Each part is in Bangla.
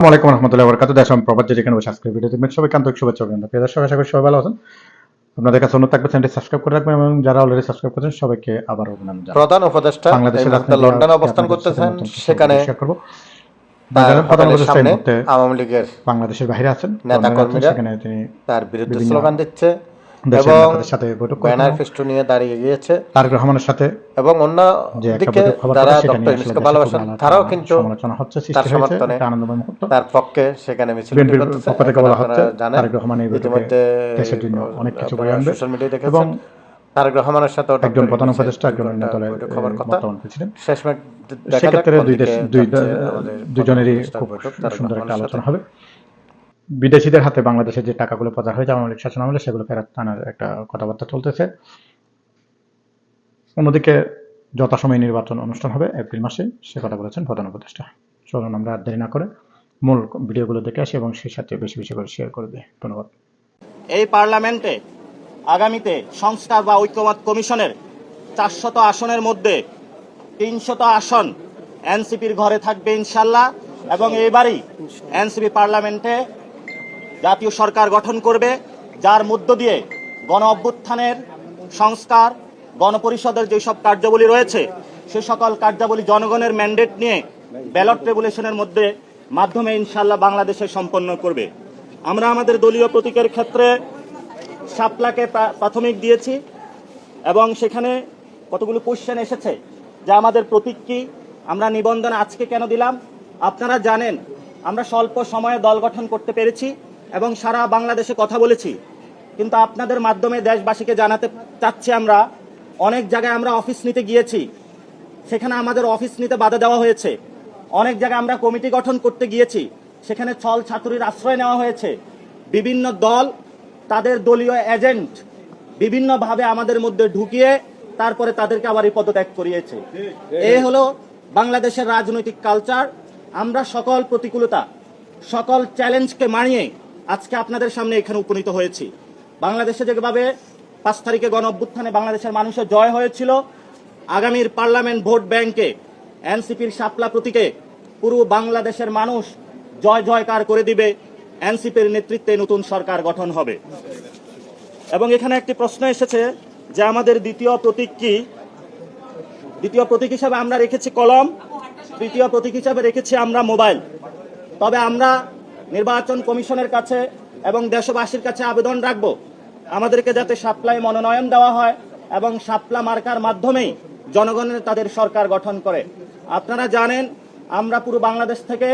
আসসালামাইকুম রহমতুল্লাহ বরকাত দেশ আমি প্রভাত যেখানে বসে আজকের ভিডিও দেখবেন সবাইকে আন্তরিক শুভেচ্ছা অভিনন্দন। প্রিয় দর্শক আশা করি সবাই ভালো আছেন। আপনাদের কাছে অনুরোধ থাকবে চ্যানেলটি সাবস্ক্রাইব করে রাখবেন এবং যারা অলরেডি সাবস্ক্রাইব করেছেন সবাইকে আবার অভিনন্দন প্রধান উপদেষ্টা বাংলাদেশের লন্ডনে অবস্থান করতেছেন সেখানে করব। আওয়ামী লীগের বাংলাদেশের বাইরে আছেন নেতা কর্মীরা সেখানে তিনি তার বিরুদ্ধে স্লোগান দিচ্ছে। এবং সাথে বৈঠক ব্যানার ফেস্টু নিয়ে দাঁড়িয়ে গিয়েছে। তারেক রহমানের সাথে এবং অন্য দিকে যারা ডক্টর ইউনুসকে ভালোবাসেন তারাও কিন্তু সমালোচনা হচ্ছে তার সমর্থনে আনন্দময় মুহূর্ত। তার পক্ষে সেখানে মিছিল করতেছে পক্ষ থেকে বলা হচ্ছে তারেক রহমান এই ইতিমধ্যে দেশের জন্য অনেক কিছু বয়ে আনবে। সোশ্যাল মিডিয়ায় এবং দেখেছেন তারেক রহমানের সাথে একজন প্রধান উপদেষ্টা একজন দলের কথা। শেষ সেক্ষেত্রে দুই দেশ দুই দুজনেরই খুব সুন্দর একটা আলোচনা হবে। বিদেশিদের হাতে বাংলাদেশের যে টাকাগুলো পাচার হয়েছে, আওয়ামী লীগ শাসন আমলে সেগুলো ফেরত আনার একটা কথাবার্তা চলতেছে। অন্যদিকে যথাসময়ে নির্বাচন অনুষ্ঠান হবে এপ্রিল মাসে, সে কথা বলেছেন প্রধান উপদেষ্টা। চলুন আমরা আর দেরি না করে মূল ভিডিওগুলো দেখে আসি এবং সেই সাথে বেশি বেশি করে শেয়ার করে দিই। ধন্যবাদ। এই পার্লামেন্টে আগামীতে সংস্কার বা ঐক্যমত কমিশনের চারশত আসনের মধ্যে তিনশত আসন এনসিপির ঘরে থাকবে ইনশাল্লাহ, এবং এবারই এনসিপি পার্লামেন্টে জাতীয় সরকার গঠন করবে, যার মধ্য দিয়ে গণ অভ্যুত্থানের সংস্কার, গণপরিষদের যেসব কার্যাবলী রয়েছে, সে সকল কার্যাবলী জনগণের ম্যান্ডেট নিয়ে ব্যালট রেগুলেশনের মধ্যে, মাধ্যমে ইনশাল্লাহ বাংলাদেশে সম্পন্ন করবে। আমরা আমাদের দলীয় প্রতীকের ক্ষেত্রে শাপলাকে প্রা- প্রাথমিক দিয়েছি, এবং সেখানে কতগুলো কোশ্চেন এসেছে, যে আমাদের প্রতীক কি, আমরা নিবন্ধন আজকে কেন দিলাম, আপনারা জানেন, আমরা স্বল্প সময়ে দল গঠন করতে পেরেছি এবং সারা বাংলাদেশে কথা বলেছি। কিন্তু আপনাদের মাধ্যমে দেশবাসীকে জানাতে চাচ্ছি আমরা, অনেক জায়গায় আমরা অফিস নিতে গিয়েছি। সেখানে আমাদের অফিস নিতে বাধা দেওয়া হয়েছে। অনেক জায়গায় আমরা কমিটি গঠন করতে গিয়েছি। সেখানে ছল ছাত্রীর আশ্রয় নেওয়া হয়েছে। বিভিন্ন দল, তাদের দলীয় এজেন্ট বিভিন্নভাবে আমাদের মধ্যে ঢুকিয়ে তারপরে তাদেরকে আবার এই পদত্যাগ করিয়েছে। এ হলো বাংলাদেশের রাজনৈতিক কালচার। আমরা সকল প্রতিকূলতা, সকল চ্যালেঞ্জকে মানিয়ে আজকে আপনাদের সামনে এখানে উপনীত হয়েছি। বাংলাদেশে যেভাবে পাঁচ তারিখে গণ অভ্যুত্থানে বাংলাদেশের মানুষের জয় হয়েছিল, আগামীর পার্লামেন্ট ভোট ব্যাংকে, এনসিপির শাপলা প্রতীকে পুরো বাংলাদেশের মানুষ জয় জয়কার করে দিবে, এনসিপির নেতৃত্বে নতুন সরকার গঠন হবে। এবং এখানে একটি প্রশ্ন এসেছে যে আমাদের দ্বিতীয় প্রতীক কি? দ্বিতীয় প্রতীক হিসাবে আমরা রেখেছি কলম তৃতীয় প্রতীক হিসাবে রেখেছি আমরা মোবাইল। তবে আমরা নির্বাচন কমিশনের কাছে এবং দেশবাসীর কাছে আবেদন রাখব। আমাদেরকে যাতে সাপ্লাই মনোনয়ন দেওয়া হয় এবং সাপলা মার্কার মাধ্যমেই জনগণের তাদের সরকার গঠন করে। আপনারা জানেন, আমরা পুরো বাংলাদেশ থেকে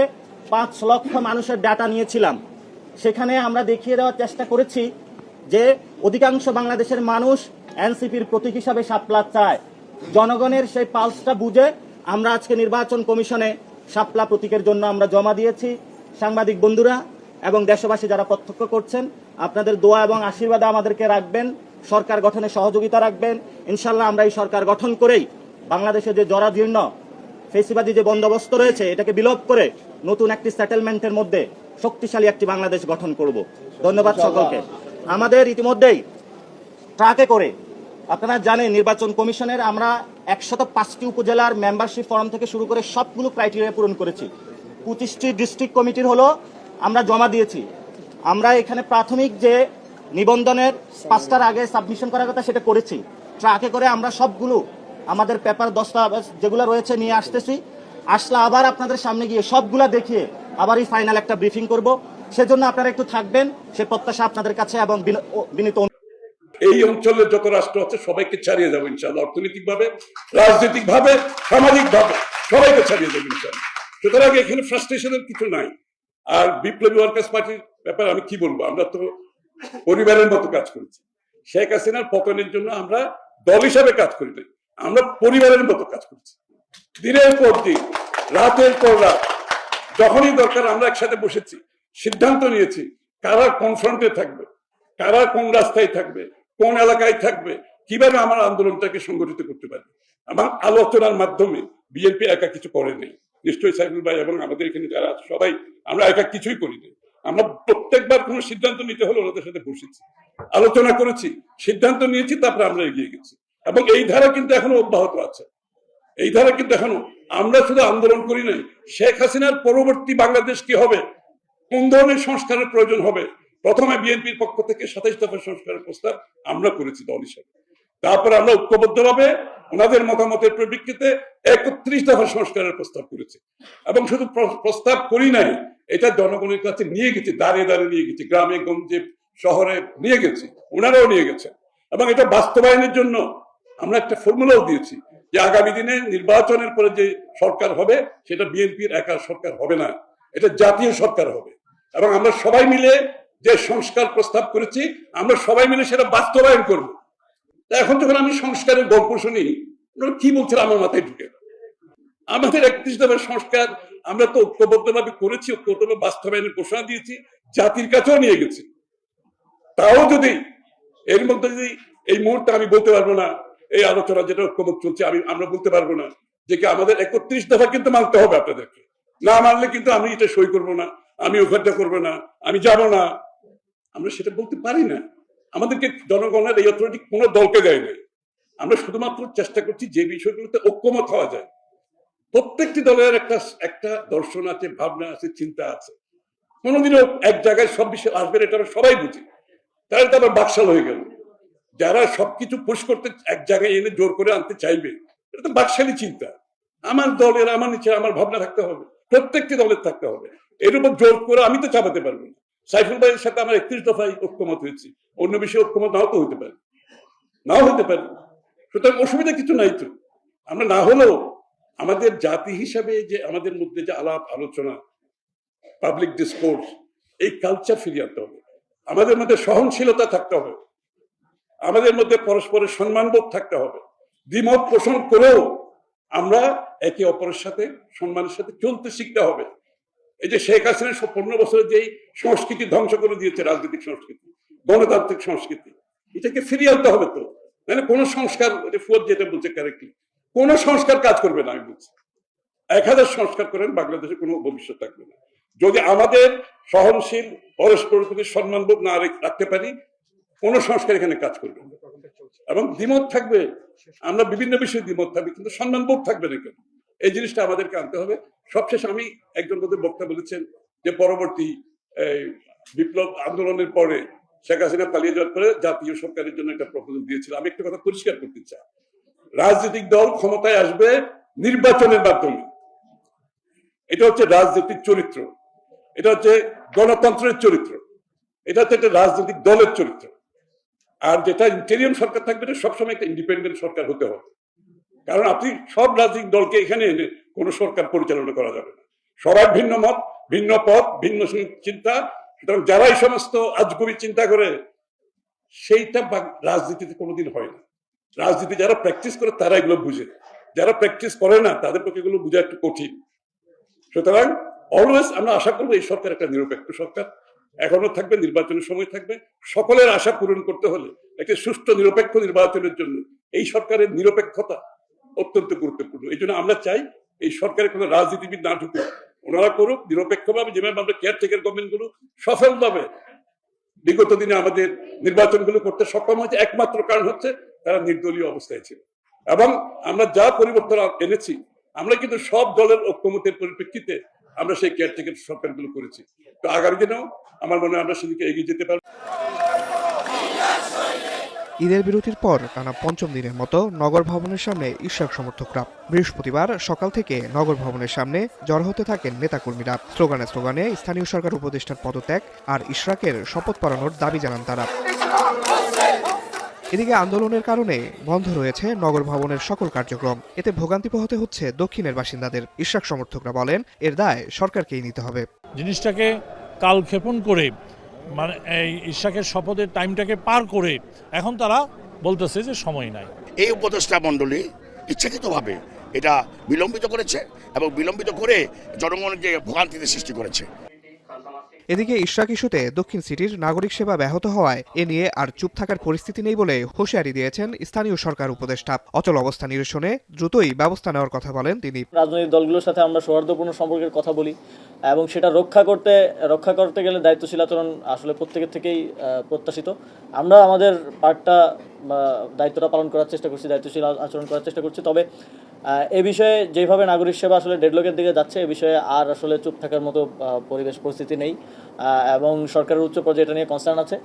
পাঁচ লক্ষ মানুষের ডাটা নিয়েছিলাম। সেখানে আমরা দেখিয়ে দেওয়ার চেষ্টা করেছি যে অধিকাংশ বাংলাদেশের মানুষ এনসিপির প্রতীক হিসাবে সাপলা চায়। জনগণের সেই পালসটা বুঝে আমরা আজকে নির্বাচন কমিশনে সাপলা প্রতীকের জন্য আমরা জমা দিয়েছি। সাংবাদিক বন্ধুরা এবং দেশবাসী যারা প্রত্যক্ষ করছেন আপনাদের দোয়া এবং আশীর্বাদে আমাদেরকে রাখবেন সরকার গঠনে সহযোগিতা রাখবেন। ইনশাল্লাহ আমরা এই সরকার গঠন করেই বাংলাদেশে যে জরাজীর্ণ ফেসিবাদী যে বন্দোবস্ত রয়েছে এটাকে বিলোপ করে নতুন একটি সেটেলমেন্টের মধ্যে শক্তিশালী একটি বাংলাদেশ গঠন করব। ধন্যবাদ সকলকে। আমাদের ইতিমধ্যেই ট্রাকে করে আপনারা জানেন নির্বাচন কমিশনের আমরা একশত পাঁচটি উপজেলার মেম্বারশিপ ফর্ম থেকে শুরু করে সবগুলো ক্রাইটেরিয়া পূরণ করেছি। পঁচিশটি ডিস্ট্রিক্ট কমিটির হলো আমরা জমা দিয়েছি। আমরা এখানে প্রাথমিক যে নিবন্ধনের পাঁচটার আগে সাবমিশন করার কথা সেটা করেছি। ট্রাকে করে আমরা সবগুলো, আমাদের পেপার দস্তাবেজ যেগুলো রয়েছে নিয়ে আসতেছি। আসলে আবার আপনাদের সামনে গিয়ে সবগুলা দেখিয়ে আবারই ফাইনাল একটা ব্রিফিং করব। সেজন্য আপনারা একটু থাকবেন, সে প্রত্যাশা আপনাদের কাছে এবং বিন- বিনীত এই অঞ্চলের যত রাষ্ট্র আছে, সবাইকে ছাড়িয়ে যাব ইনশাল্লাহ অর্থনৈতিক ভাবে রাজনৈতিক ভাবে সামাজিক ভাবে সবাইকে ছাড়িয়ে যাব ইনশাল্লাহ সুতরাং এখানে ফ্রাস্ট্রেশনের কিছু নাই। আর বিপ্লবী ওয়ার্কার্স পার্টির ব্যাপারে আমি কি বলব? আমরা তো পরিবারের মতো কাজ করেছি। শেখ হাসিনার পতনের জন্য আমরা দল হিসাবে কাজ করি নাই। আমরা পরিবারের মতো কাজ করছি। দিনের পর দিন, রাতের পর রাত, যখনই দরকার আমরা একসাথে বসেছি, সিদ্ধান্ত নিয়েছি কারা কনফ্রন্টে থাকবে, কারা কোন রাস্তায় থাকবে, কোন এলাকায় থাকবে, কীভাবে আমার আন্দোলনটাকে সংগঠিত করতে পারি এবং আলোচনার মাধ্যমে বিএনপি একা কিছু করে নেই। নিশ্চয়ই সাইফুল ভাই এবং আমাদের এখানে যারা আছে সবাই, আমরা একা কিছুই করি নাই। আমরা প্রত্যেকবার কোনো সিদ্ধান্ত নিতে হলে ওনাদের সাথে বসেছি, আলোচনা করেছি, সিদ্ধান্ত নিয়েছি, তারপরে আমরা এগিয়ে গেছি। এবং এই ধারা কিন্তু এখনও অব্যাহত আছে। এই ধারা কিন্তু এখনও, আমরা শুধু আন্দোলন করি নাই। শেখ হাসিনার পরবর্তী বাংলাদেশ কি হবে? কোন ধরনের সংস্কারের প্রয়োজন হবে? প্রথমে বিএনপির পক্ষ থেকে সাতাইশ দফা সংস্কারের প্রস্তাব আমরা করেছি দল হিসাবে। তারপরে আমরা ঐক্যবদ্ধভাবে ওনাদের মতামতের পরিপ্রেক্ষিতে একত্রিশ দফা সংস্কারের প্রস্তাব করেছি। এবং শুধু প্রস্তাব করি নাই, এটা জনগণের কাছে নিয়ে গেছি, দাঁড়িয়ে দাঁড়িয়ে নিয়ে গেছি, গ্রামে, গঞ্জে, শহরে নিয়ে গেছি, ওনারাও নিয়ে গেছেন। এবং এটা বাস্তবায়নের জন্য আমরা একটা ফর্মুলাও দিয়েছি যে আগামী দিনে নির্বাচনের পরে যে সরকার হবে, সেটা বিএনপির একা সরকার হবে না, এটা জাতীয় সরকার হবে। এবং আমরা সবাই মিলে যে সংস্কার প্রস্তাব করেছি, আমরা সবাই মিলে সেটা বাস্তবায়ন করব। এখন যখন আমি সংস্কারের গল্প শুনি কি বলছেন আমার মাথায় ঢুকে আমাদের একত্রিশ দফার সংস্কার আমরা তো ঐক্যবদ্ধভাবে করেছি, ঐক্যবদ্ধভাবে বাস্তবায়নের ঘোষণা দিয়েছি, জাতির কাছেও নিয়ে গেছি। তাও যদি এর মধ্যে যদি এই মুহূর্তে আমি বলতে পারব না, এই আলোচনা যেটা ঐক্যমত চলছে, আমি, আমরা বলতে পারব না যে কি আমাদের একত্রিশ দফা কিন্তু মানতে হবে আপনাদেরকে। না মানলে কিন্তু আমি এটা সই করব না, আমি ওখানটা করব না, আমি যাব না। আমরা সেটা বলতে পারি না। আমাদেরকে জনগণের এই অথরিটি কোনো দলকে দেয় নাই আমরা শুধুমাত্র চেষ্টা করছি যে বিষয়গুলোতে ঐক্যমত হওয়া যায়। প্রত্যেকটি দলের একটা একটা দর্শন আছে, ভাবনা আছে, চিন্তা আছে। কোনোদিনও এক জায়গায় সব বিষয় আসবে এটা আমরা সবাই বুঝি। তাহলে তো আবার বাকশাল হয়ে গেল। যারা সবকিছু পুশ করতে এক জায়গায় এনে জোর করে আনতে চাইবে, এটা তো বাকশালী চিন্তা। আমার দলের, আমার নিচে আমার ভাবনা থাকতে হবে। প্রত্যেকটি দলের থাকতে হবে। এর উপর জোর করে আমি তো চাপাতে পারব না। সাইফুল ভাইয়ের সাথে আমার একত্রিশ দফায় ঐক্যমত হয়েছি। অন্য বিষয়ে ঐক্যমত নাও তো হতে পারে, নাও হতে পারে। সুতরাং অসুবিধা কিছু নাই তো। আমরা না হলেও আমাদের জাতি হিসাবে যে আমাদের মধ্যে যে আলাপ, আলোচনা পাবলিক ডিসকোর্স এই কালচার ফিরিয়ে আনতে হবে। আমাদের মধ্যে সহনশীলতা থাকতে হবে। আমাদের মধ্যে পরস্পরের সম্মানবোধ থাকতে হবে। দ্বিমত পোষণ করেও আমরা একে অপরের সাথে সম্মানের সাথে চলতে শিখতে হবে। এই যে শেখ হাসিনা পনেরো বছরের যেই সংস্কৃতি ধ্বংস করে দিয়েছে, রাজনৈতিক সংস্কৃতি, গণতান্ত্রিক সংস্কৃতি, এটাকে ফিরিয়ে আনতে হবে তো। মানে কোন সংস্কার ফুয়াদ যেটা বলছে কারেক্টলি কোন সংস্কার কাজ করবে না আমি বলছি। এক হাজার সংস্কার করেন, বাংলাদেশে কোনো ভবিষ্যৎ থাকবে না। যদি আমাদের সহনশীল পরস্পর প্রতি সম্মানবোধ না রাখতে পারি, কোন সংস্কার এখানে কাজ করবে এবং দ্বিমত থাকবে, আমরা বিভিন্ন বিষয়ে দ্বিমত থাকবে, কিন্তু সম্মানবোধ থাকবে না কেন এই জিনিসটা আমাদেরকে আনতে হবে। সবশেষ আমি একজন বোধহয় বক্তা বলেছেন যে পরবর্তী বিপ্লব আন্দোলনের পরে শেখ হাসিনা পালিয়ে যাওয়ার পরে জাতীয় সরকারের জন্য একটা প্রপোজাল দিয়েছিল। আমি একটা কথা পরিষ্কার করতে চাই। রাজনৈতিক দল ক্ষমতায় আসবে নির্বাচনের মাধ্যমে। এটা হচ্ছে রাজনৈতিক চরিত্র। এটা হচ্ছে গণতন্ত্রের চরিত্র। এটা হচ্ছে একটা রাজনৈতিক দলের চরিত্র। আর যেটা ইন্টেরিয়াম সরকার থাকবে, এটা সবসময় একটা ইন্ডিপেন্ডেন্ট সরকার হতে হবে। কারণ আপনি সব রাজনৈতিক দলকে এখানে এনে কোনো সরকার পরিচালনা করা যাবে না। সবার ভিন্ন মত, ভিন্ন পথ, ভিন্ন চিন্তা। সুতরাং যারা এই সমস্ত আজগবি চিন্তা করে, সেইটা রাজনীতিতে কোনোদিন হয় না। রাজনীতি যারা প্র্যাকটিস করে, তারা এগুলো বুঝে যারা প্র্যাকটিস করে না, তাদের পক্ষে এগুলো বোঝা একটু কঠিন। সুতরাং অলওয়েজ আমরা আশা করব এই সরকার একটা নিরপেক্ষ সরকার। এখনও থাকবে, নির্বাচনের সময় থাকবে। সকলের আশা পূরণ করতে হলে, একটি সুষ্ঠু নিরপেক্ষ নির্বাচনের জন্য এই সরকারের নিরপেক্ষতা অত্যন্ত গুরুত্বপূর্ণ। এই জন্য আমরা চাই এই সরকারের কোনো রাজনীতিবিদ না ঢুকুক। ওনারা করুক, নিরপেক্ষভাবে যেভাবে আমরা কেয়ারটেকার গভর্নমেন্টগুলো সফলভাবে বিগত দিনে আমাদের নির্বাচনগুলো করতে সক্ষম হয়েছে, একমাত্র কারণ হচ্ছে তারা নির্দলীয় অবস্থায় ছিল। এবং আমরা যা পরিবর্তন এনেছি, আমরা কিন্তু সব দলের ঐক্যমতের পরিপ্রেক্ষিতে আমরা সেই কেয়ারটেকার সরকারগুলো করেছি। তো আগামী দিনেও আমার মনে হয় আমরা সেদিকে এগিয়ে যেতে পারব। ঈদের বিরতির পর টানা পঞ্চম দিনের মতো নগর ভবনের সামনে ইশাক সমর্থকরা। বৃহস্পতিবার সকাল থেকে নগর ভবনের সামনে জড়ো হতে থাকেন নেতাকর্মীরা। স্লোগানে স্লোগানে স্থানীয় সরকার উপদেষ্টার পদত্যাগ আর ইশরাকের শপথ পড়ানোর দাবি জানান তারা। এদিকে আন্দোলনের কারণে বন্ধ রয়েছে নগর ভবনের সকল কার্যক্রম। এতে ভোগান্তি পোহাতে হচ্ছে দক্ষিণের বাসিন্দাদের। ইশরাক সমর্থকরা বলেন, এর দায় সরকারকেই নিতে হবে। জিনিসটাকে কালক্ষেপণ করে মানে এই ইশাকের শপথের টাইমটাকে পার করে এখন তারা বলতেছে যে সময় নাই। এই উপদেষ্টা মণ্ডলী ইচ্ছাকৃতভাবে এটা বিলম্বিত করেছে এবং বিলম্বিত করে জনগণকে ভোগান্তিতে সৃষ্টি করেছে। এদিকে ইশরাক ইস্যুতে দক্ষিণ সিটির নাগরিক সেবা ব্যাহত হওয়ায় এ নিয়ে আর চুপ থাকার পরিস্থিতি নেই বলে হুঁশিয়ারি দিয়েছেন স্থানীয় সরকার উপদেষ্টা। অচল অবস্থা নিরসনে দ্রুতই ব্যবস্থা নেওয়ার কথা বলেন তিনি। রাজনৈতিক দলগুলোর সাথে আমরা সৌহার্দ্যপূর্ণ সম্পর্কের কথা বলি এবং সেটা রক্ষা করতে রক্ষা করতে গেলে দায়িত্বশীল আচরণ আসলে প্রত্যেকের থেকেই প্রত্যাশিত। আমরা আমাদের পার্টটা দায়িত্বটা পালন করার চেষ্টা করছি, দায়িত্বশীল আচরণ করার চেষ্টা করছি। তবে এ বিষয়ে যেভাবে নাগরিক সেবা আসলে ডেডলকের দিকে যাচ্ছে, এ বিষয়ে আর আসলে চুপ থাকার মতো পরিবেশ, পরিস্থিতি নেই। এবং সরকারের উচ্চ পর্যায়ে এটা নিয়ে কনসার্ন আছে।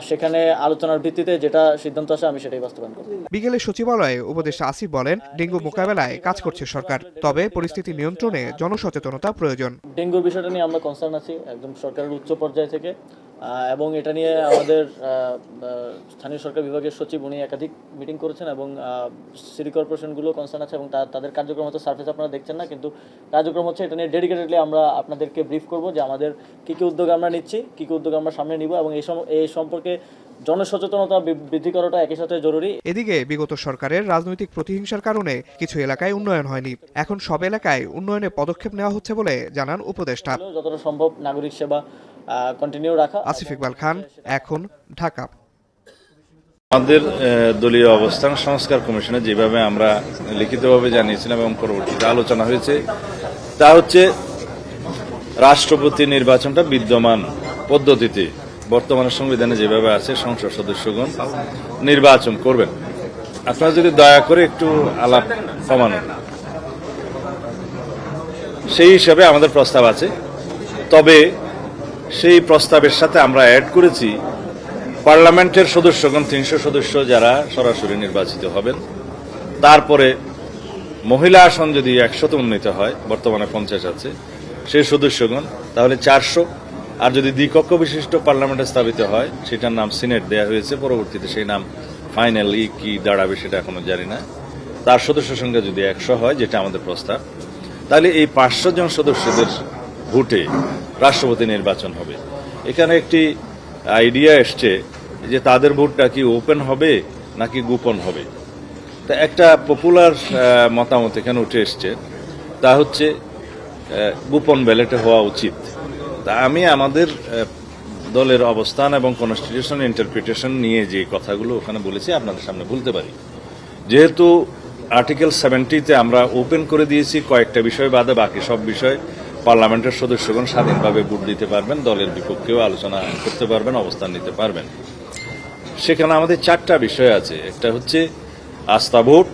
সেখানে আলোচনার ভিত্তিতে যেটা সিদ্ধান্ত আসে আমি সেটাই বাস্তবায়ন করব। বিকেলে সচিবালয়ে উপদেষ্টা আসিফ বলেন ডেঙ্গু মোকাবেলায় কাজ করছে সরকার তবে পরিস্থিতি নিয়ন্ত্রণে জনসচেতনতা প্রয়োজন। ডেঙ্গুর বিষয়টা নিয়ে আমরা কনসার্ন আছি একদম সরকারের উচ্চ পর্যায় থেকে। এবং এটা নিয়ে আমাদের স্থানীয় সরকার বিভাগের সচিব উনি একাধিক মিটিং করেছেন এবং সিটি কর্পোরেশনগুলো কনসার্ন আছে এবং তাদের কার্যক্রম হয়তো সার্ফেস আপনারা দেখছেন না কিন্তু কার্যক্রম হচ্ছে এটা নিয়ে ডেডিকেটেডলি আমরা আপনাদেরকে ব্রিফ করব যে আমাদের কী কী উদ্যোগ আমরা নিচ্ছি কী কী উদ্যোগ আমরা সামনে নিব এবং এই সম- এই সম্পর্কে জনসচেতনতা বৃদ্ধি করাটা একই সাথে জরুরি। এদিকে বিগত সরকারের রাজনৈতিক প্রতিহিংসার কারণে কিছু এলাকায় উন্নয়ন হয়নি। এখন সব এলাকায় উন্নয়নে পদক্ষেপ নেওয়া হচ্ছে বলে জানান উপদেষ্টা। যতটা সম্ভব নাগরিক সেবা কন্টিনিউ রাখা। আসিফ ইকবাল খান এখন ঢাকা। আমাদের দলীয় অবস্থান সংস্কার কমিশনে যেভাবে আমরা লিখিতভাবে জানিয়েছিলাম এবং পরবর্তীতে আলোচনা হয়েছে তা হচ্ছে রাষ্ট্রপতি নির্বাচনটা বিদ্যমান পদ্ধতিতে। বর্তমানে সংবিধানে যেভাবে আছে, সংসদ সদস্যগণ নির্বাচন করবেন। আপনারা যদি দয়া করে একটু আলাপ কমানো। সেই হিসাবে আমাদের প্রস্তাব আছে। তবে সেই প্রস্তাবের সাথে আমরা অ্যাড করেছি, পার্লামেন্টের সদস্যগণ, তিনশো সদস্য যারা সরাসরি নির্বাচিত হবেন। তারপরে মহিলা আসন যদি একশত উন্নীত হয়, বর্তমানে পঞ্চাশ আছে, সেই সদস্যগণ, তাহলে চারশো আর যদি দ্বিকক্ষ বিশিষ্ট পার্লামেন্টে স্থাপিত হয়, সেটার নাম সিনেট দেয়া হয়েছে, পরবর্তীতে সেই নাম ফাইনালি কি দাঁড়াবে সেটা এখনও জানি না। তার সদস্য সংখ্যা যদি একশো হয়, যেটা আমাদের প্রস্তাব, তাহলে এই পাঁচশো জন সদস্যদের ভোটে রাষ্ট্রপতি নির্বাচন হবে। এখানে একটি আইডিয়া এসছে যে তাদের ভোটটা কি ওপেন হবে নাকি গোপন হবে। তা একটা পপুলার মতামত এখানে উঠে এসছে। তা হচ্ছে গোপন ব্যালেটে হওয়া উচিত। তা আমি আমাদের দলের অবস্থান এবং কনস্টিটিউশন ইন্টারপ্রিটেশন নিয়ে যে কথাগুলো ওখানে বলেছি আপনাদের সামনে বলতে পারি। যেহেতু আর্টিকেল সেভেন্টিতে আমরা ওপেন করে দিয়েছি, কয়েকটা বিষয় বাদে বাকি সব বিষয় পার্লামেন্টের সদস্যগণ স্বাধীনভাবে ভোট দিতে পারবেন, দলের বিপক্ষেও আলোচনা করতে পারবেন, অবস্থান নিতে পারবেন। সেখানে আমাদের চারটা বিষয় আছে। একটা হচ্ছে আস্থা ভোট,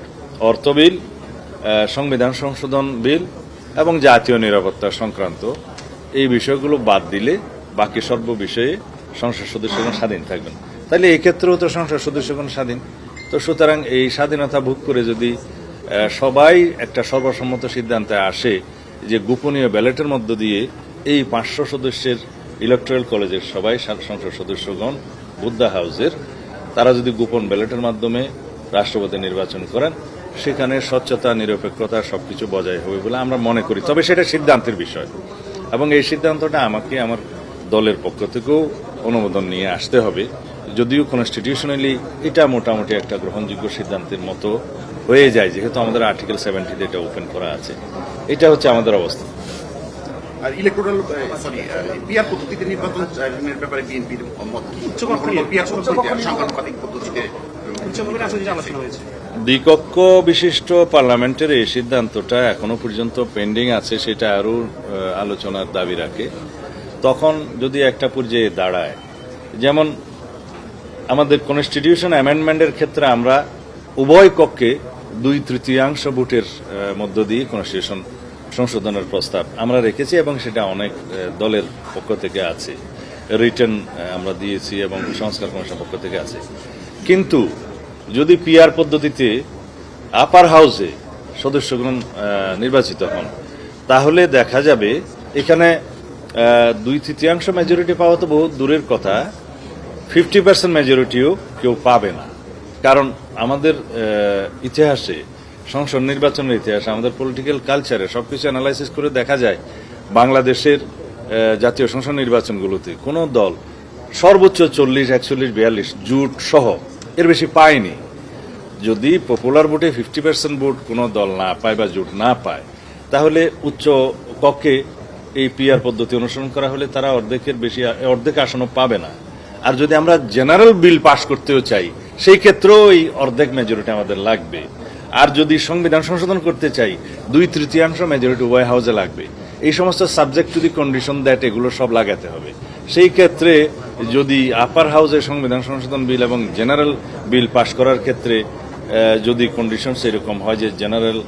অর্থ বিল সংবিধান সংশোধন বিল এবং জাতীয় নিরাপত্তা সংক্রান্ত। এই বিষয়গুলো বাদ দিলে বাকি সর্ব বিষয়ে সংসদ সদস্যগণ স্বাধীন থাকবেন। তাহলে এই ক্ষেত্রেও তো সংসদ সদস্যগণ স্বাধীন। তো সুতরাং এই স্বাধীনতা ভোগ করে যদি সবাই একটা সর্বসম্মত সিদ্ধান্তে আসে যে গোপনীয় ব্যালটের মধ্য দিয়ে এই পাঁচশো সদস্যের ইলেকট্রাল কলেজের সবাই সংসদ সদস্যগণ বুদ্ধা হাউসের তারা যদি গোপন ব্যালটের মাধ্যমে রাষ্ট্রপতি নির্বাচন করেন, সেখানে স্বচ্ছতা, নিরপেক্ষতা সবকিছু বজায় হবে বলে আমরা মনে করি। তবে সেটা সিদ্ধান্তের বিষয়। এবং এই সিদ্ধান্তটা আমাকে আমার দলের পক্ষ থেকেও অনুমোদন নিয়ে আসতে হবে। যদিও কনস্টিটিউশনালি এটা মোটামুটি একটা গ্রহণযোগ্য সিদ্ধান্তের মতো হয়ে যায় যেহেতু আমাদের আর্টিকেল সেভেন্টিতে এটা ওপেন করা আছে। এটা হচ্ছে আমাদের অবস্থা। আর ইলেকট্রাল সরি পদ্ধতিতে নির্বাচন ব্যাপারে বিএনপির মত কি? পিয়ার পদ্ধতিতে সংখ্যানুপাতিক পদ্ধতিতে দ্বিকক্ষ বিশিষ্ট পার্লামেন্টের এই সিদ্ধান্তটা এখনও পর্যন্ত পেন্ডিং আছে, সেটা আরও আলোচনার দাবি রাখে। তখন যদি একটা পর্যায়ে দাঁড়ায়, যেমন আমাদের কনস্টিটিউশন অ্যামেন্ডমেন্টের ক্ষেত্রে আমরা উভয় কক্ষে দুই তৃতীয়াংশ ভোটের মধ্য দিয়ে কনস্টিটিউশন সংশোধনের প্রস্তাব আমরা রেখেছি এবং সেটা অনেক দলের পক্ষ থেকে আছে। রিটার্ন আমরা দিয়েছি এবং সংস্কার কমিশন পক্ষ থেকে আছে। কিন্তু যদি পিআর পদ্ধতিতে আপার হাউসে সদস্যগণ নির্বাচিত হন, তাহলে দেখা যাবে এখানে দুই তৃতীয়াংশ মেজরিটি পাওয়া তো বহু দূরের কথা। ফিফটি পার্সেন্ট মেজরিটিও কেউ পাবে না। কারণ আমাদের ইতিহাসে, সংসদ নির্বাচনের ইতিহাসে, আমাদের পলিটিক্যাল কালচারে সবকিছু অ্যানালাইসিস করে দেখা যায়, বাংলাদেশের জাতীয় সংসদ নির্বাচনগুলোতে কোনো দল সর্বোচ্চ চল্লিশ, একচল্লিশ, বিয়াল্লিশ জুট সহ এর বেশি পায়নি। যদি পপুলার ভোটে ফিফটি পার্সেন্ট ভোট কোনো দল না পায় বা জোট না পায়, তাহলে উচ্চ কক্ষে এই পিআর পদ্ধতি অনুসরণ করা হলে তারা অর্ধেকের বেশি, অর্ধেক আসনও পাবে না। আর যদি আমরা জেনারেল বিল পাশ করতেও চাই, সেই ক্ষেত্রেও এই অর্ধেক মেজরিটি আমাদের লাগবে। আর যদি সংবিধান সংশোধন করতে চাই দুই তৃতীয়াংশ মেজরিটি উভয় হাউসে লাগবে। এই সমস্ত সাবজেক্ট যদি কন্ডিশন দ্যাট এগুলো সব লাগাতে হবে। সেই ক্ষেত্রে যদি আপার হাউসে সংবিধান সংশোধন বিল এবং জেনারেল বিল পাশ করার ক্ষেত্রে যদি কন্ডিশন সেরকম হয় যে জেনারেল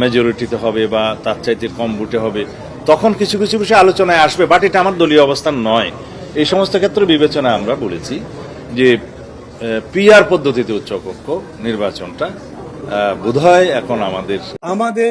মেজরিটিতে হবে বা তার চাইতে কম ভোটে হবে, তখন কিছু কিছু বিষয়ে আলোচনায় আসবে বাট এটা আমার দলীয় অবস্থান নয়। এই সমস্ত ক্ষেত্রে বিবেচনা আমরা বলেছি যে পিআর পদ্ধতিতে উচ্চকক্ষ নির্বাচনটা বোধহয় এখন আমাদের আমাদের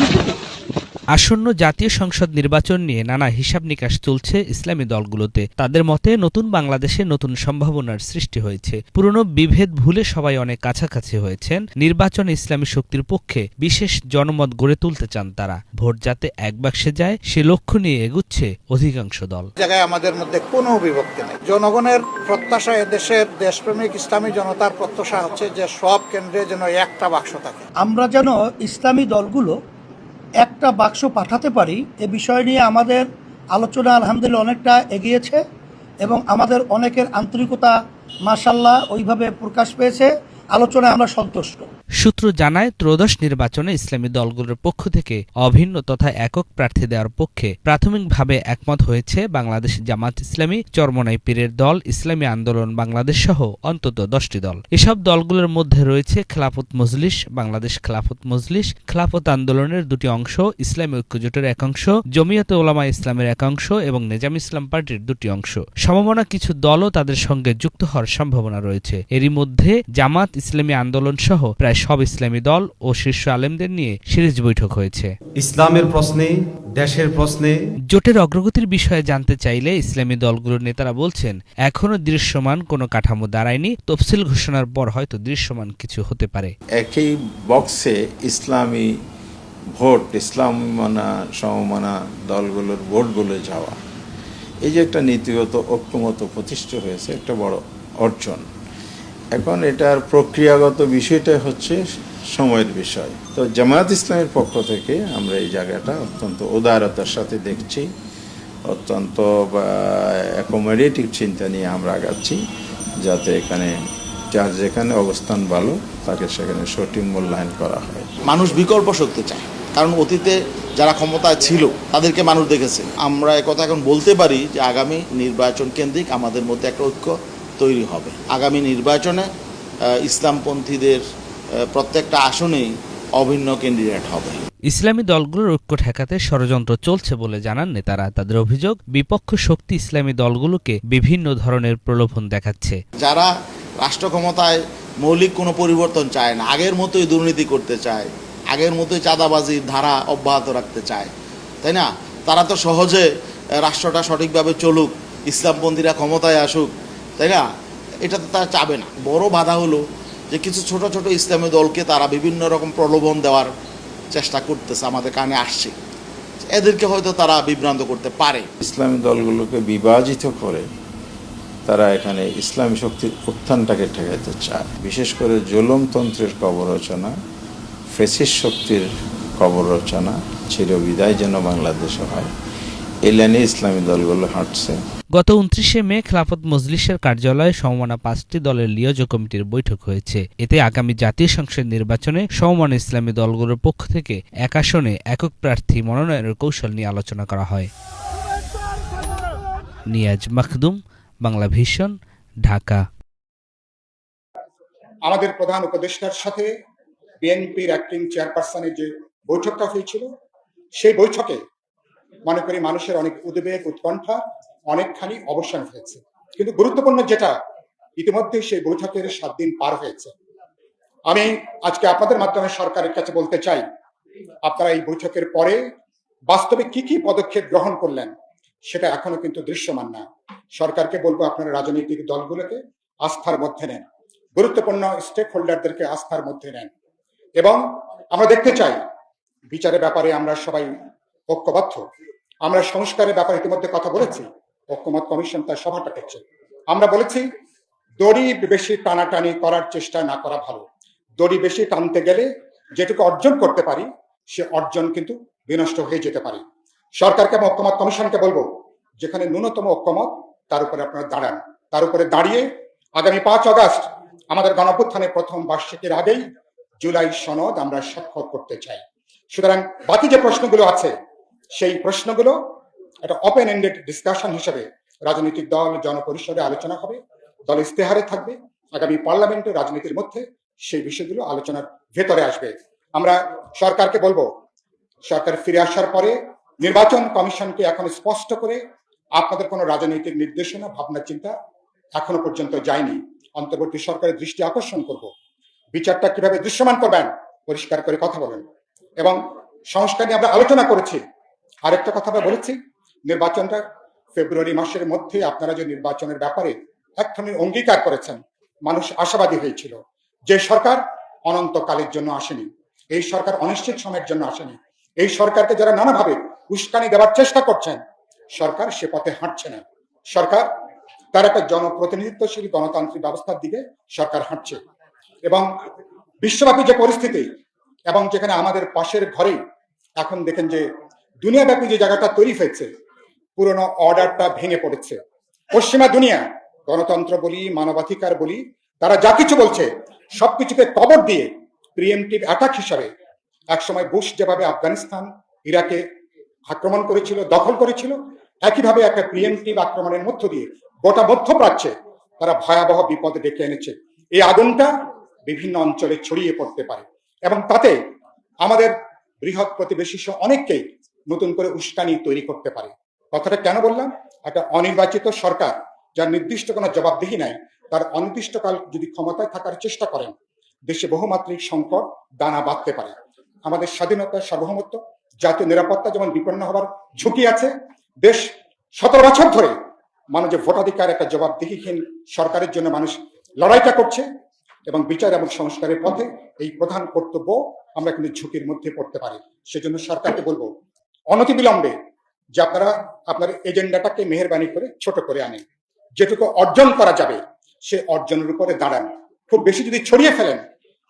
আসন্ন জাতীয় সংসদ নির্বাচন নিয়ে নানা হিসাব নিকাশ চলছে ইসলামী দলগুলোতে। তাদের মতে নতুন বাংলাদেশে নতুন সম্ভাবনার সৃষ্টি হয়েছে। পুরনো বিভেদ ভুলে সবাই অনেক কাছাকাছি হয়েছেন। নির্বাচন ইসলামী শক্তির পক্ষে বিশেষ জনমত গড়ে তুলতে চান তারা। ভোট যাতে এক বাক্সে যায় সে লক্ষ্য নিয়ে এগুচ্ছে অধিকাংশ দল। জায়গায় আমাদের মধ্যে কোনো বিভক্তি নেই। জনগণের প্রত্যাশা এদেশের দেশপ্রেমিক ইসলামী জনতার প্রত্যাশা হচ্ছে যে সব কেন্দ্রে যেন একটা বাক্স থাকে। আমরা যেন ইসলামী দলগুলো একটা বাক্স পাঠাতে পারি, এ বিষয় নিয়ে আমাদের আলোচনা আলহামদুলিল্লাহ অনেকটা এগিয়েছে এবং আমাদের অনেকের আন্তরিকতা মাসাল্লাহ ওইভাবে প্রকাশ পেয়েছে। আলোচনায় আমরা সন্তুষ্ট। সূত্র জানায়, ত্রয়োদশ নির্বাচনে ইসলামী দলগুলোর পক্ষ থেকে অভিন্ন তথা একক প্রার্থী দেওয়ার পক্ষে প্রাথমিকভাবে একমত হয়েছে বাংলাদেশ জামাত ইসলামী, চরমনাই পীরের দল, ইসলামী আন্দোলন বাংলাদেশ সহ অন্তত দশটি দল। এসব দলগুলোর মধ্যে রয়েছে খেলাফত মজলিস, বাংলাদেশ খেলাফত মজলিস, খেলাফত আন্দোলনের দুটি অংশ, ইসলামী ঐক্যজোটের এক অংশ, জমিয়তে ওলামা ইসলামের এক অংশ এবং নেজাম ইসলাম পার্টির দুটি অংশ। সম্ভাবনা কিছু দলও তাদের সঙ্গে যুক্ত হওয়ার সম্ভাবনা রয়েছে। এরই মধ্যে জামাত ইসলামী আন্দোলন সহ প্রায় সব ইসলামী দল ও শীর্ষ আলেমদের নিয়ে সিরিজ বৈঠক হয়েছে। ইসলামের প্রশ্নে দেশের প্রশ্নে। জোটের অগ্রগতির বিষয়ে জানতে চাইলে ইসলামী দলগুলোর নেতারা বলছেন এখনও দৃশ্যমান কোনো কাঠামো দাঁড়ায়নি তফসিল ঘোষণার পর হয়তো দৃশ্যমান কিছু হতে পারে। একই বক্সে ইসলামী ভোট ইসলাম মানা সমমানা দলগুলোর ভোটগুলো যাওয়া। এই যে একটা নীতিগত ঐক্যমত প্রতিষ্ঠা হয়েছে একটা বড় অর্জন। এখন এটার প্রক্রিয়াগত বিষয়টা হচ্ছে সময়ের বিষয়। তো জামায়াত ইসলামের পক্ষ থেকে আমরা এই জায়গাটা অত্যন্ত উদারতার সাথে দেখছি, অত্যন্ত অ্যাকোমোডেটিভ চিন্তা নিয়ে আমরা আগাচ্ছি, যাতে এখানে যার যেখানে অবস্থান ভালো, তাকে সেখানে সঠিক মূল্যায়ন করা হয়। মানুষ বিকল্প শক্তি চায়, কারণ অতীতে যারা ক্ষমতায় ছিল, তাদেরকে মানুষ দেখেছে। আমরা কথা এখন বলতে পারি যে আগামী নির্বাচন কেন্দ্রিক আমাদের মধ্যে একটা ঐক্য তৈরি হবে। আগামী নির্বাচনে ইসলামপন্থীদের প্রত্যেকটা আসনেই অভিন্ন ক্যান্ডিডেট হবে। ইসলামী দলগুলোর ঐক্য ঠেকাতে ষড়যন্ত্র চলছে বলে জানান নেতারা। তাদের অভিযোগ বিপক্ষ শক্তি ইসলামী দলগুলোকে বিভিন্ন ধরনের প্রলোভন দেখাচ্ছে। যারা রাষ্ট্র ক্ষমতায় মৌলিক কোনো পরিবর্তন চায় না আগের মতোই দুর্নীতি করতে চায় আগের মতোই চাঁদাবাজির ধারা অব্যাহত রাখতে চায় তাই না? তারা তো সহজে রাষ্ট্রটা সঠিকভাবে চলুক ইসলামপন্থীরা ক্ষমতায় আসুক তাই না? এটা তো তারা চাবে না। বড় বাধা হলো যে কিছু ছোট ছোট ইসলামী দলকে তারা বিভিন্ন রকম প্রলোভন দেওয়ার চেষ্টা করতেছে, আমাদের কানে আসছে। এদেরকে হয়তো তারা বিভ্রান্ত করতে পারে। ইসলামী দলগুলোকে বিভাজিত করে তারা এখানে ইসলামী শক্তির উত্থানটাকে ঠেকাইতে চায়। বিশেষ করে জুলুমতন্ত্রের কবর রচনা ফেসিস শক্তির কবর রচনা, চিরবিদায় যেন বাংলাদেশে হয়, এই লাইনে ইসলামী দলগুলো হাঁটছে। গত উনত্রিশে মে খেলাফত মজলিসের কার্যালয়ে সমমনা পাঁচটি দলের লিওজ কমিটির বৈঠক হয়েছে। এতে আগামী জাতীয় সংসদ নির্বাচনে সমমনা ইসলামী দলগুলোর পক্ষ থেকে এক আসনে একক প্রার্থী মনোনয়নের কৌশল নিয়ে আলোচনা করা হয়। নিয়াজ মখদুম, বাংলা ভিশন, ঢাকা। আমাদের প্রধান উপদেষ্টার সাথে বিএনপির অ্যাক্টিং চেয়ারপারসনের যে বৈঠকটা হয়েছিল, সেই বৈঠকে মনে করি মানুষের অনেক উদ্বেগ, উৎকণ্ঠা অনেকখানি অবসান হয়েছে। কিন্তু গুরুত্বপূর্ণ যেটা, ইতিমধ্যে সেই বৈঠকের সাত দিন পার হয়েছে। আমি আজকে আপনাদের মাধ্যমে সরকারের কাছে বলতে চাই, আপনারা এই বৈঠকের পরে বাস্তবে কি কি পদক্ষেপ গ্রহণ করলেন, সেটা এখনও কিন্তু দৃশ্যমান না। সরকারকে বলব আপনারা রাজনৈতিক দলগুলোকে আস্থার মধ্যে নেন। গুরুত্বপূর্ণ স্টেক হোল্ডারদেরকে আস্থার মধ্যে নেন। এবং আমরা দেখতে চাই, বিচারের ব্যাপারে আমরা সবাই ঐক্যবদ্ধ। আমরা সংস্কারের ব্যাপারে ইতিমধ্যে কথা বলেছি। ঐক্যমত কমিশন তার সভাটা করছে। আমরা বলেছি, দড়ি বেশি টানাটানি করার চেষ্টা না করা ভালো। দড়ি বেশি টানতে গেলে যেটুকু অর্জন করতে পারি, সে অর্জন কিন্তু বিনষ্ট হয়ে যেতে পারে। সরকারকে এবং ঐক্যমত কমিশনকে বলব, যেখানে ন্যূনতম ঐক্যমত তার উপরে আপনারা দাঁড়ান। তার উপরে দাঁড়িয়ে আগামী পাঁচ আগস্ট আমাদের গণপুত্থানের প্রথম বার্ষিকীর আগেই জুলাই সনদ আমরা স্বাক্ষর করতে চাই। সুতরাং বাকি যে প্রশ্নগুলো আছে, সেই প্রশ্নগুলো একটা ওপেন এন্ডেড ডিসকাশন হিসেবে রাজনৈতিক দল, জনপরিষদে আলোচনা হবে, দল ইস্তেহারে থাকবে, আগামী পার্লামেন্টের রাজনীতির মধ্যে সেই বিষয়গুলো আলোচনার ভেতরে আসবে। আমরা সরকারকে বলব, সরকার ফিরে আসার পরে নির্বাচন কমিশনকে এখন স্পষ্ট করে আপনাদের কোনো রাজনৈতিক নির্দেশনা, ভাবনা, চিন্তা এখনও পর্যন্ত যায়নি। অন্তর্বর্তী সরকারের দৃষ্টি আকর্ষণ করব। বিচারটা কীভাবে দৃশ্যমান করবেন, পরিষ্কার করে কথা বলেন। এবং সংস্কার নিয়ে আমরা আলোচনা করেছি। আরেকটা কথা আমরা বলেছি নির্বাচনটা ফেব্রুয়ারি মাসের মধ্যে আপনারা যে নির্বাচনের ব্যাপারে এক ধরনের অঙ্গীকার করেছেন, মানুষ আশাবাদী হয়েছিল। যে সরকার অনন্তকালের জন্য আসেনি, এই সরকার অনিশ্চিত সময়ের জন্য আসেনি। এই সরকারকে যারা নানাভাবে উস্কানি দেওয়ার চেষ্টা করছেন, সরকার সে পথে হাঁটছে না। সরকার তার একটা জনপ্রতিনিধিত্বশীল গণতান্ত্রিক ব্যবস্থার দিকে সরকার হাঁটছে। এবং বিশ্বব্যাপী যে পরিস্থিতি এবং যেখানে আমাদের পাশের ঘরেই এখন দেখেন যে দুনিয়াব্যাপী যে জায়গাটা তৈরি হয়েছে পুরনো অর্ডারটা ভেঙে পড়েছে। পশ্চিমা দুনিয়া, গণতন্ত্র বলি, মানবাধিকার বলি, তারা যা কিছু বলছে, সবকিছুকে কবর দিয়ে প্রিএমটিভ অ্যাটাক হিসাবে একসময় বুশ যেভাবে আফগানিস্তান, ইরাকে আক্রমণ করেছিল, দখল করেছিল, একইভাবে একটা প্রিএমটিভ আক্রমণের মধ্য দিয়ে গোটা মধ্যপ্রাচ্যে তারা ভয়াবহ বিপদ ডেকে এনেছে। এই আগুনটা বিভিন্ন অঞ্চলে ছড়িয়ে পড়তে পারে এবং তাতে আমাদের বৃহৎ প্রতিবেশী অনেককেই নতুন করে উস্কানি তৈরি করতে পারে। কথাটা কেন বললাম? একটা অনির্বাচিত সরকার যার নির্দিষ্ট কোনো জবাবদিহি নাই, তার অনির্দিষ্টকাল যদি ক্ষমতায় থাকার চেষ্টা করেন, দেশে বহুমাত্রিক সংকট, দানা বাঁধতে পারে। আমাদের স্বাধীনতা সার্বভৌমত্ব, জাতীয় নিরাপত্তা যেমন বিপন্ন হবার ঝুঁকি আছে, দেশ সতেরো বছর ধরে মানুষের ভোটাধিকার একটা জবাবদিহিহীন সরকারের জন্য মানুষ লড়াইটা করছে এবং বিচার এবং সংস্কারের পথে এই প্রধান কর্তব্য আমরা কিন্তু ঝুঁকির মধ্যে পড়তে পারি। সেজন্য সরকারকে বলব, অনতিবিলম্বে যে আপনারা আপনার এজেন্ডাটাকে মেহরবানি করে ছোট করে আনেন যেটুকু অর্জন করা যাবে, সে অর্জনের উপরে দাঁড়ান। খুব বেশি যদি ছড়িয়ে ফেলেন,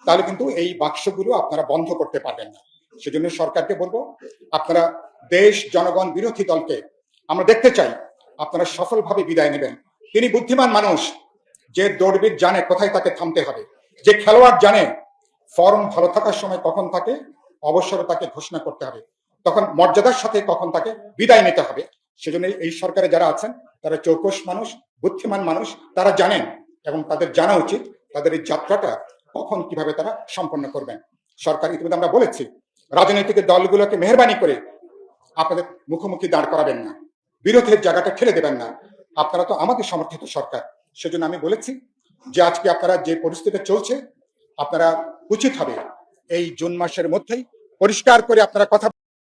তাহলে কিন্তু এই বাক্সগুলো আপনারা বন্ধ করতে পারবেন না। সেজন্য সরকারকে বলব, আপনারা দেশ, জনগণ, বিরোধী দলকে, আমরা দেখতে চাই, আপনারা সফলভাবে বিদায় নেবেন। তিনি বুদ্ধিমান মানুষ, যে দৌড়বিদ জানে কোথায় তাকে থামতে হবে, যে খেলোয়াড় জানে ফর্ম ভালো থাকার সময় কখন তাকে অবসরে তাকে ঘোষণা করতে হবে। তখন মর্যাদার সাথে কখন তাকে বিদায় নিতে হবে। সেজন্য এই সরকারে যারা আছেন, তারা চৌকস মানুষ, বুদ্ধিমান মানুষ, তারা জানেন এবং তাদের জানা উচিত তাদের এই যাত্রাটা কখন কীভাবে তারা সম্পন্ন করবেন। সরকার ইতিমধ্যে আমরা বলেছি, রাজনৈতিক দলগুলোকে মেহরবানি করে আপনাদের মুখোমুখি দাঁড় করাবেন না, বিরোধের জায়গাটা ঠেলে দেবেন না। আপনারা তো আমাদের সমর্থিত সরকার। সেজন্য আমি বলেছি যে আজকে আপনারা যে পরিস্থিতি চলছে, আপনারা উচিত হবে এই জুন মাসের মধ্যেই পরিষ্কার করে আপনারা কথা